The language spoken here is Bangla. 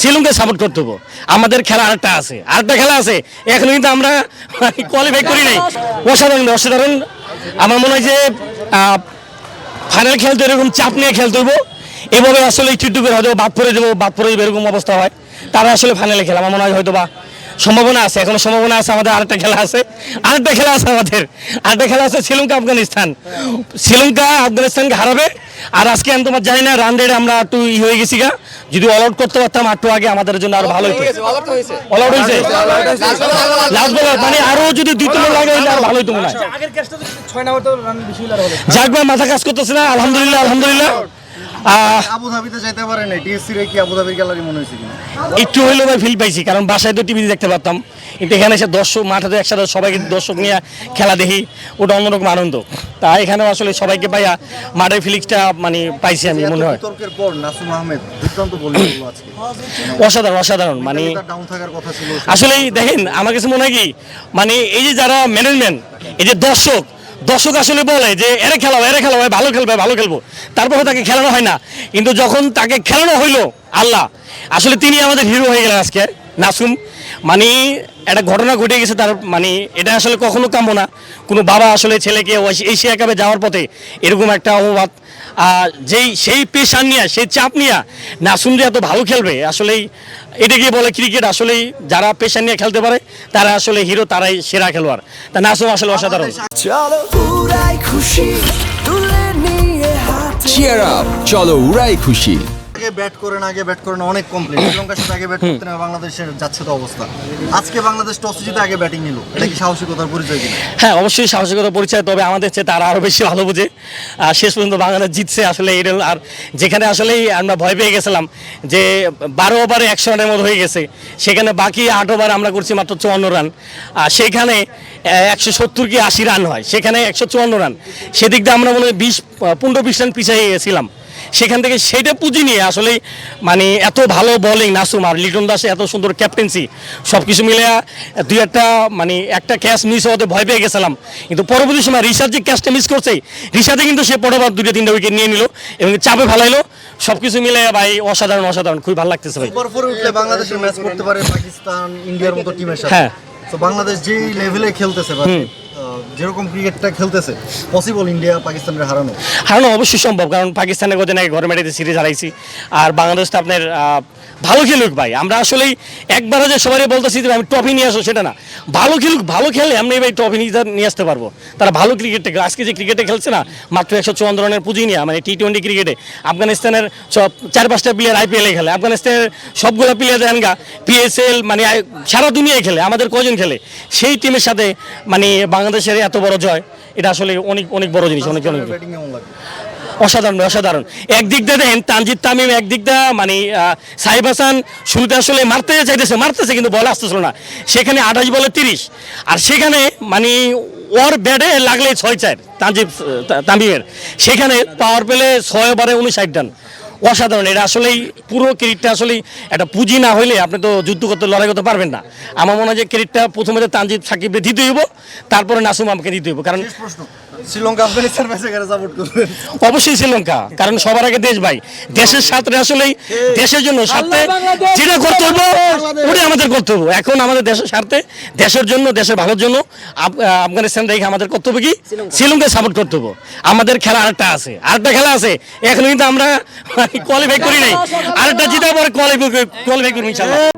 শ্রীলঙ্কা। সাপোর্ট করতে হব। আমাদের খেলা আরেকটা আছে, আরেকটা খেলা আছে। এখন কিন্তু আমরা কোয়ালিফাই করি নাই। অসাধারণ অসাধারণ। আমার মনে হয় যে ফাইনাল খেলতে এরকম চাপ নিয়ে খেলতে হব। এভাবে আসলে টিটুকের হয়তো বাদ পড়ে দেবো বাদ পড়ে এরকম অবস্থা হয়। তারা আসলে ফাইনালে খেলা। আমার মনে হয় হয়তো বা সম্ভাবনা আছে এখনও সম্ভাবনা আছে আমাদের আরেকটা খেলা আছে। আরেকটা খেলা আছে আমাদের। আরেকটা খেলা আছে শ্রীলঙ্কা আফগানিস্তান। শ্রীলঙ্কা আফগানিস্তানকে হারাবে। আর আজকে আমি তোমার জানি না রান রেটে আমরা একটু ই হয়ে গেছি গা। যদি অল আউট করতে পারতাম একটু আগে আমাদের জন্য আরও ভালো হতো অল আউট হয়েছে লাস্ট বলার মানে আরও যদি দুই তিন লাগে হইলে আরও ভালো হতো মনে হয়। ভাই মাথা কাজ করতেছে না আলহামদুলিল্লাহ আলহামদুলিল্লাহ। আহ, আবু ধাবিতে যাইতে পারে না টিএসসি রে কি আবু ধাবির গ্যালারি মনে হয়েছে কিনা? একটু হইলেও ভাই ফিল পাইছি কারণ বাসায় তো টিভিতে দেখতে পারতাম। কিন্তু এখানে এসে দর্শক মাঠে তো একসাথে সবাইকে দর্শক নিয়ে খেলা দেখি ওটা অন্যরকম আনন্দ। তা এখানেও আসলে সবাইকে পাইয়া মাঠের ফিলিংসটা মানে পাইছি আমি মনে হয়। বিতর্কের পর নাসুম আহমেদ দুর্দান্ত বলি আজকে। অসাধারণ অসাধারণ মানে ডাউন থাকার কথা ছিল। আসলেই দেখেন আমার কাছে মনে হয় কি মানে এই যে যারা ম্যানেজমেন্ট এই যে দর্শক দর্শক আসলে বলে যে, এরে খেলাও এরে খেলাও ভালো খেলবে, ভালো খেলব। তারপরে তাকে খেলানো হয় না। কিন্তু যখন তাকে খেলানো হইল, আল্লাহ, আসলে তিনি আমাদের হিরো হয়ে গেলেন আজকে। নাসুম। মানে একটা ঘটনা ঘটে গেছে তার মানে এটা আসলে কখনো কাম্য না। কোনো বাবা আসলে ছেলেকে এশিয়া কাপে যাওয়ার পথে এরকম একটা অবাদ আর যেই সেই পেশার নিয়ে সেই চাপ নিয়ে নাসুম যে এত ভালো খেলবে আসলেই এটা গিয়ে বলে ক্রিকেট আসলেই যারা পেশা নিয়ে খেলতে পারে তারা আসলে হিরো তারাই সেরা খেলোয়াড়। তা নাসুম আসলে অসাধারণ। চলো উড়াই খুশি তুলে নিয়ে হাতে চিয়ার আপ চলো উড়াই খুশি। আগে ব্যাট করেন আগে ব্যাট করেন অনেক কমপ্লেন শ্রীলঙ্কার সাথে আগে ব্যাট করতে না বাংলাদেশের যাচ্ছে তো অবস্থা। আজকে বাংলাদেশ টস জিতে আগে ব্যাটিং নিল। এটা কি সাহসিকতার পরিচয় কিনা? হ্যাঁ অবশ্যই সাহসিকতা পরিচয় তবে আমাদের চেয়ে তারা আরও বেশি ভালো বুঝে। আর শেষ পর্যন্ত বাংলাদেশ জিতছে আসলে এটা আর যেখানে আসলেই আমরা ভয় পেয়ে গেছিলাম যে বারো ওভারে একশো রানের মতো হয়ে গেছে। সেখানে বাকি আট ওভার আমরা করছি মাত্র চুয়ান্ন রান। আর সেখানে একশো সত্তর কি আশি রান হয়? সেখানে একশো চুয়ান্ন রান। সেদিক দিয়ে আমরা মনে হয় বিশ পনেরো বিশ রান পিছিয়ে গেছিলাম। সেখান থেকে সেটা পুঁজি নিয়ে আসলে মানে এত ভালো বোলিং নাসুম আর লিটন দাসে এত সুন্দর ক্যাপ্টেন্সি সব কিছু মিলে দুই একটা মানে একটা ক্যাচ মিস হওয়াতে ভয় পেয়ে গেছিলাম। কিন্তু পরবর্তী সময় রিশাদ যে ক্যাচটা মিস করছে রিশাদে কিন্তু সে পরবার দুটো তিনটা উইকেট নিয়ে নিল এবং চাপে ফেলাইলো। সব কিছু মিলে ভাই অসাধারণ অসাধারণ খুবই ভালো লাগতেছে ভাই। বাংলাদেশের ম্যাচ করতে পারে পাকিস্তান ইন্ডিয়ার মতো টিমের সাথে। হ্যাঁ। তো বাংলাদেশ যেই লেভেলে খেলতেছে আহ, যেরকম ক্রিকেটটা খেলতেছে পসিবল ইন্ডিয়া পাকিস্তানের হারানো। হারানো অবশ্যই সম্ভব, কারণ পাকিস্তানের গত নাকি ঘরে মেটাতে সিরিজ হারাইছি। আর বাংলাদেশ তো আপনার ভালো খেলুক ভাই। আমরা আসলেই একবার যে সবাই বলতেছি যে আমি ট্রফি নিয়ে আসো সেটা না। ভালো খেলুক, ভালো খেলে আমি ভাই ট্রফি নিয়ে আসতে পারব। তারা ভালো ক্রিকেটে, আজকে যে ক্রিকেটে খেলছে না, মাত্র একশো চুয়ান্ন রানের পুঁজি নিয়ে মানে টি টোয়েন্টি ক্রিকেটে, আফগানিস্তানের সব চার পাঁচটা প্লেয়ার আইপিএলে খেলে, আফগানিস্তানের সবগুলো প্লেয়ার দেন গা পিএসএল মানে সারা দুনিয়ায় খেলে, আমাদের কজন খেলে? সেই টিমের সাথে মানে বাংলাদেশের এত বড় জয়, এটা আসলে অনেক অনেক বড় জিনিস, অনেক অনেক অসাধারণ অসাধারণ। একদিক দিয়ে দেখেন তানজিদ তামিম, একদিক দিয়ে মানে সাহিব হাসান শুরুতে আসলে মারতে চাইতেছে, মারতেছে, কিন্তু বল আসতেছিল না। সেখানে আঠাশ বলে তিরিশ। আর সেখানে মানে ওর ব্যাটে লাগলে ছয় চার তানজিব তামিমের। সেখানে পাওয়ার পেলে ছয় ওভারে উনষাট রান। অসাধারণ। এটা আসলেই পুরো ক্রেডিটটা আসলেই একটা পুঁজি না হইলে আপনি তো যুদ্ধ করতে লড়াই করতে পারবেন না। আমার মনে হয় যে ক্রেডিটটা প্রথমে তো তানজিব সাকিবকে দিতে হইব তারপরে নাসুম আমাকে দিতে হইব। কারণ শ্রীলঙ্কা আফগানিস্তান ম্যাচে কারা সাপোর্ট করবেন অবশ্যই শ্রীলঙ্কা কারণ সবার আগে দেশ ভাই। দেশের সাথে আসলেই দেশের জন্য সাথে যেটা করতে হবে ওটাই আমাদের কর্তব্য এখন আমাদের দেশের স্বার্থে দেশের জন্য দেশের ভালোর জন্য আফগানিস্তান রেখে আমাদের কর্তব্য কি? শ্রীলঙ্কা সাপোর্ট কর্তব্য হবে। আমাদের খেলা আরেকটা আছে। আরেকটা খেলা আছে। এখন কিন্তু আমরা কোয়ালিফাই করি নাই। আরেকটা জিতে পরে কোয়ালিফাই কোয়ালিফাই করব ইনশাল্লাহ।